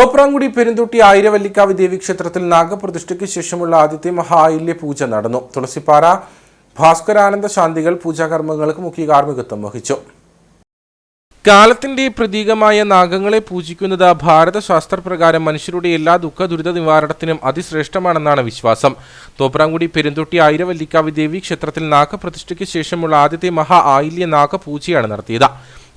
തോപ്രാങ്കുടി പെരുന്തൊട്ടി ആയിരവല്ലിക്കാവ് ദേവി ക്ഷേത്രത്തിൽ നാഗപ്രതിഷ്ഠയ്ക്ക് ശേഷമുള്ള ആദ്യത്തെ മഹായില്യ പൂജ നടന്നു. തുളസിപ്പാറ ഭാസ്കരാനന്ദ ശാന്തികൾ പൂജാകർമ്മങ്ങൾക്ക് മുഖ്യ കാർമ്മികത്വം വഹിച്ചു. കാലത്തിന്റെ പ്രതീകമായ നാഗങ്ങളെ പൂജിക്കുന്നത് ഭാരത ശാസ്ത്രപ്രകാരം മനുഷ്യരുടെ എല്ലാ ദുഃഖ ദുരിത നിവാരണത്തിനും അതിശ്രേഷ്ഠമാണെന്നാണ് വിശ്വാസം. തോപ്രാങ്കുടി പെരുന്തൊട്ടി ആയിരവല്ലിക്കാവ് ദേവി ക്ഷേത്രത്തിൽ നാഗപ്രതിഷ്ഠയ്ക്ക് ശേഷമുള്ള ആദ്യത്തെ മഹാ ആയില്യ നാഗപൂജയാണ് നടത്തിയത്.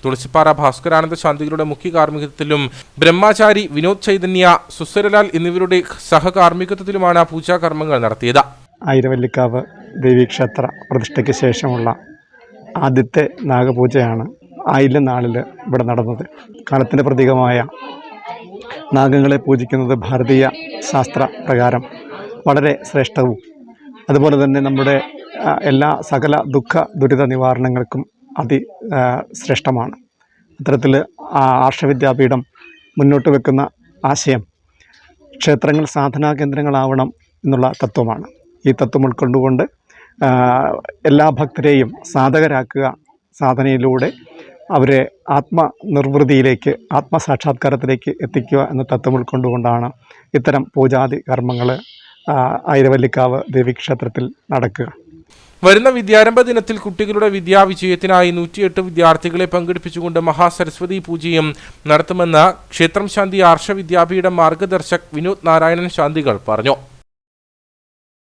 തുളസിപ്പാറ ഭാസ്കരാനന്ദ ശാന്തികളുടെ മുഖ്യ കാർമ്മികത്വത്തിലും ബ്രഹ്മചാരി വിനോദ് ചൈതന്യ സുസരലാൽ എന്നിവരുടെ സഹകാർമ്മികത്വത്തിലുമാണ് പൂജാകർമ്മങ്ങൾ നടത്തിയത്. ആയിരവല്ലിക്കാവ് ദേവീക്ഷേത്ര പ്രതിഷ്ഠയ്ക്ക് ശേഷമുള്ള ആദ്യത്തെ നാഗപൂജയാണ് ആയില്യം നാളിൽ ഇവിടെ നടന്നത്. കാലത്തിന്റെ പ്രതീകമായ നാഗങ്ങളെ പൂജിക്കുന്നത് ഭാരതീയ ശാസ്ത്ര പ്രകാരം വളരെ ശ്രേഷ്ഠവും അതുപോലെ തന്നെ നമ്മുടെ എല്ലാ സകല ദുഃഖ ദുരിത നിവാരണങ്ങൾക്കും അതി ശ്രേഷ്ഠമാണ്. അത്തരത്തിൽ ആർഷ ആർഷവിദ്യാപീഠം മുന്നോട്ട് വെക്കുന്ന ആശയം ക്ഷേത്രങ്ങൾ സാധനാ കേന്ദ്രങ്ങളാവണം എന്നുള്ള തത്വമാണ്. ഈ തത്വം ഉൾക്കൊണ്ടുകൊണ്ട് എല്ലാ ഭക്തരെയും സാധകരാക്കുക സാധനയിലൂടെ അവരെ ആത്മനിർവൃതിയിലേക്ക് ആത്മസാക്ഷാത്കാരത്തിലേക്ക് എത്തിക്കുക എന്ന തത്വം ഉൾക്കൊണ്ടുകൊണ്ടാണ് ഇത്തരം പൂജാതി കർമ്മങ്ങൾ ഐരവല്ലിക്കാവ് ദേവീക്ഷേത്രത്തിൽ നടക്കുക. വരുന്ന വിദ്യാരംഭ ദിനത്തിൽ കുട്ടികളുടെ വിദ്യാവിജയത്തിനായി നൂറ്റിയെട്ട് വിദ്യാർത്ഥികളെ പങ്കെടുപ്പിച്ചുകൊണ്ട് മഹാസരസ്വതി പൂജയും നടത്തുമെന്ന് ക്ഷേത്രം ശാന്തി ആർഷ വിദ്യാപീഠം മാർഗദർശക് വിനോദ് നാരായണൻ ശാന്തികൾ പറഞ്ഞു.